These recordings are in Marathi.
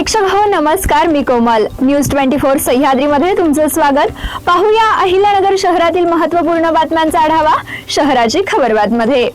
प्रेक्षक हो नमस्कार मी कोमल. न्यूज ट्वेंटी फोर सह्याद्रीमध्ये तुमचं स्वागत. पाहूया अहिल्यानगर शहरातील महत्त्वपूर्ण बातम्यांचा आढावा शहराची खबरबातमध्ये.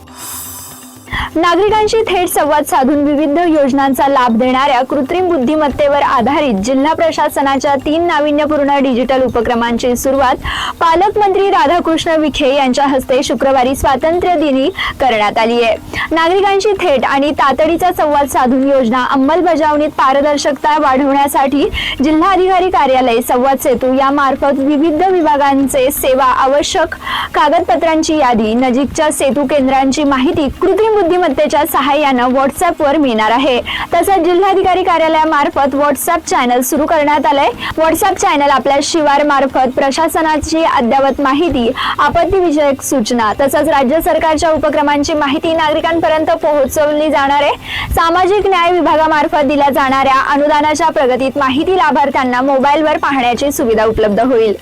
नागरिकांशी थेट संवाद साधून विविध योजनांचा लाभ देणाऱ्या कृत्रिम बुद्धिमत्तेवर आधारित जिल्हा प्रशासनाच्या तीन नाविन्यपूर्ण डिजिटल उपक्रमांची सुरुवात पालकमंत्री राधाकृष्ण विखे यांच्या हस्ते शुक्रवारी स्वातंत्र्य दिनी करण्यात आली आहे. नागरिकांशी थेट आणि तातडीचा संवाद साधून योजना अंमलबजावणीत पारदर्शकता वाढवण्यासाठी जिल्हाधिकारी कार्यालय संवाद सेतू यामार्फत विविध विभागांचे सेवा आवश्यक कागदपत्रांची यादी नजीकच्या सेतू केंद्रांची माहिती कृत्रिम बुद्धिमत्तेच्या सहाय्यानं व्हॉट्सअपवर मिळणार आहे. तसंच जिल्हाधिकारी कार्यालयामार्फत व्हॉट्सअप चॅनल सुरू करण्यात आलंय. व्हॉट्सअप चॅनल आपल्या शिवार मार्फत प्रशासनाची अद्ययावत माहिती आपत्तीविषयक सूचना तसंच राज्य सरकारच्या उपक्रमांची माहिती नागरिकांपर्यंत पोहोचवली जाणार आहे. सामाजिक न्याय विभागामार्फत दिल्या जाणाऱ्या अनुदानाच्या प्रगतीत माहिती लाभार्थ्यांना मोबाईलवर पाहण्याची सुविधा उपलब्ध होईल.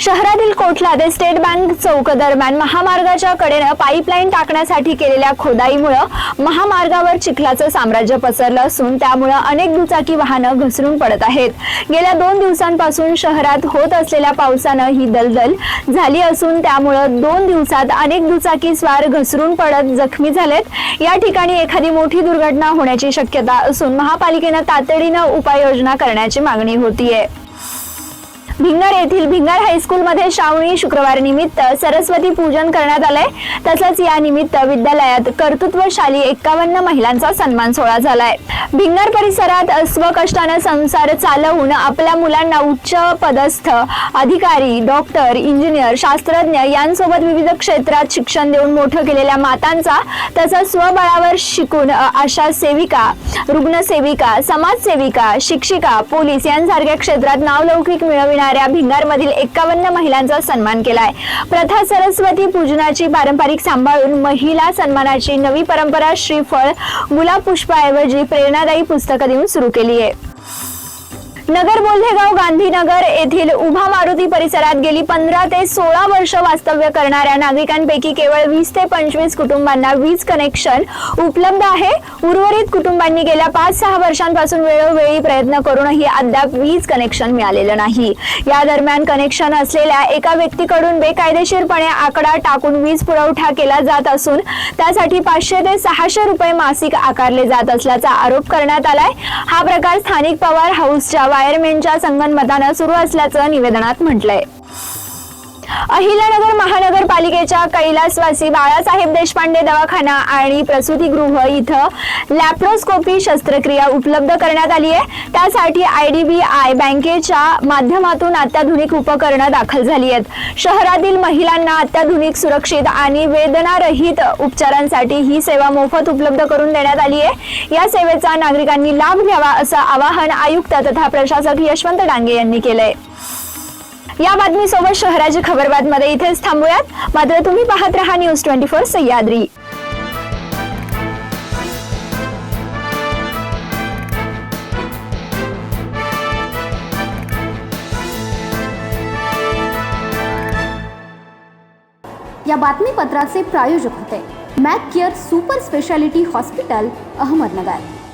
शहरातील कोटला ते स्टेट बँक चौक दरम्यान महामार्गाच्या कडेनं पाईपलाईन टाकण्यासाठी केलेल्या खोदाईमुळं महामार्गावर चिखलाचं साम्राज्य पसरलं असून त्यामुळं अनेक दुचाकी वाहनं घसरून पडत आहेत. गेल्या दोन दिवसांपासून शहरात होत असलेल्या पावसानं ही दलदल झाली असून त्यामुळं दोन दिवसात अनेक दुचाकी स्वार घसरून पडत जखमी झालेत. या ठिकाणी एखादी मोठी दुर्घटना होण्याची शक्यता असून महापालिकेनं तातडीनं उपाययोजना करण्याची मागणी होतीये. भिंगार येथील भिंगार हायस्कूलमध्ये श्रावणी शुक्रवार निमित्त सरस्वती पूजन करण्यात आलंय. तसंच या निमित्त विद्यालयात कर्तृत्वशाली एक्कावन्न महिलांचा सन्मान सोहळा झालाय. भिंगार परिसरात स्वकष्टानं संसार चालवून आपल्या मुलांना उच्च पदस्थ अधिकारी डॉक्टर इंजिनियर शास्त्रज्ञ यांसोबत विविध क्षेत्रात शिक्षण देऊन मोठं केलेल्या मातांचा तसंच स्वबळावर शिकून आशा सेविका रुग्णसेविका समाजसेविका शिक्षिका पोलीस यांसारख्या क्षेत्रात नावलौकिक मिळविणाऱ्या भिंगारमधील एक्कावन्न महिलांचा सन्मान केलाय. प्रथा सरस्वती पूजनाची पारंपरिक सांभाळून महिला सन्मानाची नवी परंपरा श्रीफळ गुलाब पुष्पाऐवजी प्रेरणादायी पुस्तकं देऊन सुरू केली आहे नगर बोल्हेगाव गांधीनगर येथील उभा मारुती परिसरात गेली पंधरा ते सोळा वर्ष वास्तव्य करणाऱ्या नागरिकांपैकी केवळ वीस ते पंचवीस कुटुंबांना वीज कनेक्शन उपलब्ध आहे. उर्वरित कुटुंबांनी गेल्या पाच सहा वर्षांपासून वेळोवेळी प्रयत्न करूनही अद्याप वीज कनेक्शन मिळालेलं नाही. या दरम्यान कनेक्शन असलेल्या एका व्यक्तीकडून बेकायदेशीरपणे आकडा टाकून वीज पुरवठा केला जात असून त्यासाठी पाचशे ते सहाशे रुपये मासिक आकारले जात असल्याचा आरोप करण्यात आलाय. हा प्रकार स्थानिक पवार हाऊसच्या वायरमेनच्या संगनमतानं सुरू असल्याचं निवेदनात म्हटलंय. अहिल्यानगर महानगरपालिकेच्या कैलासवासी बाळासाहेब देशपांडे दवाखाना आणि प्रसूतीगृह इथं लॅप्रोस्कोपी शस्त्रक्रिया उपलब्ध करण्यात आली आहे. त्यासाठी आय डी बी आय बँकेच्या माध्यमातून अत्याधुनिक उपकरणं दाखल झाली आहेत. शहरातील महिलांना अत्याधुनिक सुरक्षित आणि वेदनारहित उपचारांसाठी ही सेवा मोफत उपलब्ध करून देण्यात आली आहे. या सेवेचा नागरिकांनी लाभ घ्यावा असं आवाहन आयुक्त तथा प्रशासक यशवंत डांगे यांनी केलंय. या बातमीसोबत शहराची खबरबातमध्ये इथेच थांबूयात. मात्र तुम्ही पाहत रहा न्यूज़ ट्वेंटी फोर सह्याद्री. या बातमीपत्राचे प्रायोजक होते. Mac care super speciality hospital, Ahmednagar.